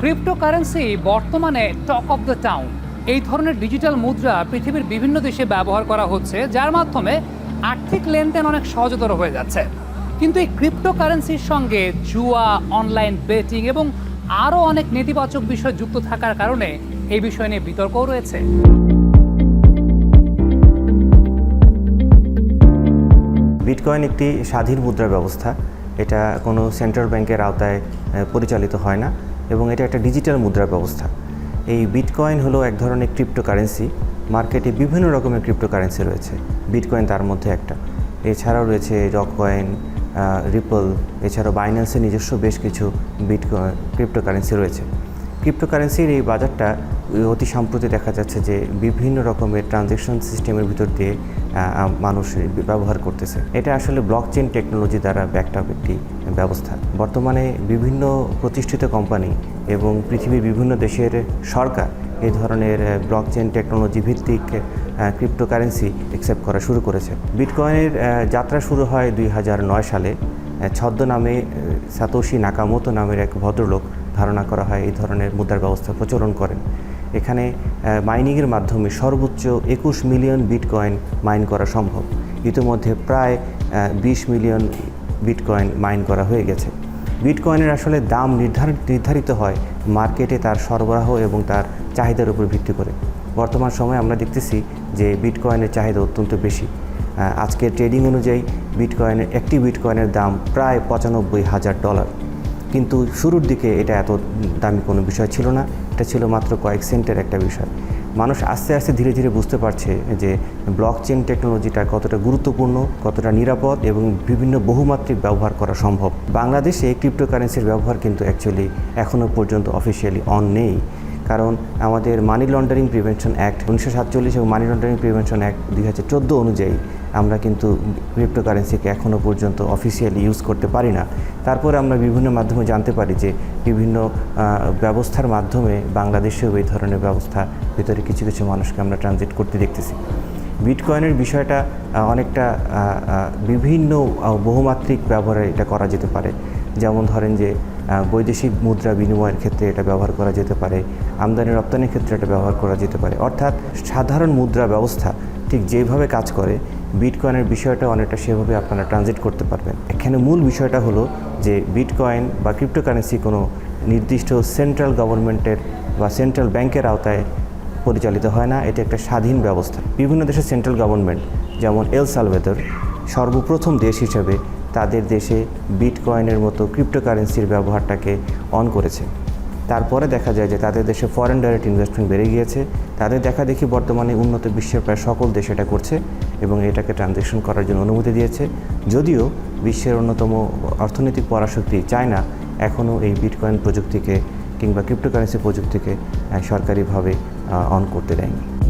Cryptocurrency বর্তমানে talk of the town এই ধরনের ডিজিটাল মুদ্রা পৃথিবীর বিভিন্ন দেশে ব্যবহার করা হচ্ছে, যার মাধ্যমে আর্থিক লেনদেন অনেক সহজতর হয়ে যাচ্ছে। কিন্তু এই ক্রিপ্টোকারেন্সির সঙ্গে জুয়া অনলাইন বেটিং এবং আরও অনেক নেতিবাচক বিষয় যুক্ত থাকার কারণে এই বিষয় নিয়ে বিতর্কও রয়েছে। বিটকয়েন একটি স্বাধীন মুদ্রা ব্যবস্থা। এটা কোনো সেন্ট্রাল ব্যাংকের আওতায় পরিচালিত হয় না। এবং এটা একটা ডিজিটাল মুদ্রা ব্যবস্থা। এই বিটকয়েন হলো এক ধরনের ক্রিপ্টোকারেন্সি। মার্কেটে বিভিন্ন রকমের ক্রিপ্টোকারেন্সি রয়েছে। বিটকয়েন তার মধ্যে একটা। এছাড়াও রয়েছে রক কয়েন রিপল, এছাড়াও বাইন্যান্সের নিজস্ব বেশ কিছু বিটকয়েন, ক্রিপ্টোকারেন্সি রয়েছে। ক্রিপ্টোকারেন্সির এই বাজারটা অতি সম্প্রতি দেখা যাচ্ছে যে বিভিন্ন রকমের ট্রানজ্যাকশন সিস্টেমের ভিতর দিয়ে মানুষ ব্যবহার করতেছে। এটা আসলে ব্লক চেন টেকনোলজি দ্বারা ব্যাকড আপ একটি ব্যবস্থা। বর্তমানে বিভিন্ন প্রতিষ্ঠিত কোম্পানি এবং পৃথিবীর বিভিন্ন দেশের সরকার এই ধরনের ব্লক চেন টেকনোলজি ভিত্তিক ক্রিপ্টোকারেন্সি অ্যাকসেপ্ট করা শুরু করেছে। বিটকয়েনের যাত্রা শুরু হয় দুই নয় সালে। আহ, ছদ্মনামে আহ, সাতোশি নাকামোতো নামের এক ভদ্রলোক ধারণা করা হয় এই ধরনের মুদ্রার ব্যবস্থা প্রচলন করেন। এখানে মাইনিংয়ের মাধ্যমে সর্বোচ্চ একুশ মিলিয়ন বিটকয়েন মাইন করা সম্ভব। ইতিমধ্যে প্রায় বিশ মিলিয়ন বিটকয়েন মাইন করা হয়ে গেছে। বিটকয়েনের আসলে দাম নির্ধারণ নির্ধারিত হয় মার্কেটে তার সরবরাহ এবং তার চাহিদার উপর ভিত্তি করে। বর্তমান সময়ে আমরা দেখতেছি যে বিটকয়েনের চাহিদা অত্যন্ত বেশি। আজকের ট্রেডিং অনুযায়ী বিটকয়েনের, একটি বিটকয়েনের দাম প্রায় পঁচানব্বই হাজার ডলার। কিন্তু শুরুর দিকে এটা এত দামি কোনো বিষয় ছিল না। এটা ছিল মাত্র কয়েক সেন্টের একটা বিষয়। মানুষ আস্তে আস্তে ধীরে ধীরে বুঝতে পারছে যে ব্লক চেন টেকনোলজিটা কতটা গুরুত্বপূর্ণ, কতটা নিরাপদ এবং বিভিন্ন বহুমাত্রিক ব্যবহার করা সম্ভব। বাংলাদেশে ক্রিপ্টোকারেন্সির ব্যবহার কিন্তু অ্যাকচুয়ালি এখনও পর্যন্ত অফিসিয়ালি অন নেই। কারণ আমাদের মানি লন্ডারিং প্রিভেনশন অ্যাক্ট উনিশশো সাতচল্লিশ এবং মানি লন্ডারিং প্রিভেনশন অ্যাক্ট দুই হাজার চোদ্দ অনুযায়ী আমরা কিন্তু ক্রিপ্টোকারেন্সিকে এখনও পর্যন্ত অফিসিয়ালি ইউজ করতে পারি না। তারপরে আমরা বিভিন্ন মাধ্যমে জানতে পারি যে বিভিন্ন ব্যবস্থার মাধ্যমে বাংলাদেশেও এই ধরনের ব্যবস্থা ভিতরে কিছু কিছু মানুষকে আমরা ট্রানজিট করতে দেখতেছি। বিটকয়েনের বিষয়টা অনেকটা বিভিন্ন বহুমাত্রিক ব্যবহারে এটা করা যেতে পারে। যেমন ধরেন যে বৈদেশিক মুদ্রা বিনিময়ের ক্ষেত্রে এটা ব্যবহার করা যেতে পারে, আমদানি রপ্তানির ক্ষেত্রে এটা ব্যবহার করা যেতে পারে। অর্থাৎ সাধারণ মুদ্রা ব্যবস্থা ঠিক যেভাবে কাজ করে, বিটকয়েনের বিষয়টা অনেকটা সেভাবে আপনারা ট্রানজিট করতে পারবেন। এখানে মূল বিষয়টা হলো যে, বিটকয়েন বা ক্রিপ্টোকারেন্সি কোনো নির্দিষ্ট সেন্ট্রাল গভর্নমেন্টের বা সেন্ট্রাল ব্যাংকের আওতায় পরিচালিত হয় না, এটা একটা স্বাধীন ব্যবস্থা। বিভিন্ন দেশের সেন্ট্রাল গভর্নমেন্ট যেমন এল সালভেদর সর্বপ্রথম দেশ হিসেবে তাদের দেশে বিটকয়েনের মতো ক্রিপ্টোকারেন্সির ব্যবহারটাকে অন করেছে। তারপরে দেখা যায় যে তাদের দেশে ফরেন ডাইরেক্ট ইনভেস্টমেন্ট বেড়ে গিয়েছে। তাদের দেখা দেখি বর্তমানে উন্নত বিশ্বের প্রায় সকল দেশ এটা করছে এবং এটাকে ট্রানজ্যাকশন করার জন্য অনুমতি দিয়েছে। যদিও বিশ্বের অন্যতম অর্থনৈতিক পরাশক্তি চায়না এখনও এই বিটকয়েন প্রযুক্তিকে কিংবা ক্রিপ্টোকারেন্সি প্রযুক্তিকে সরকারিভাবে অন করতে দেয়নি।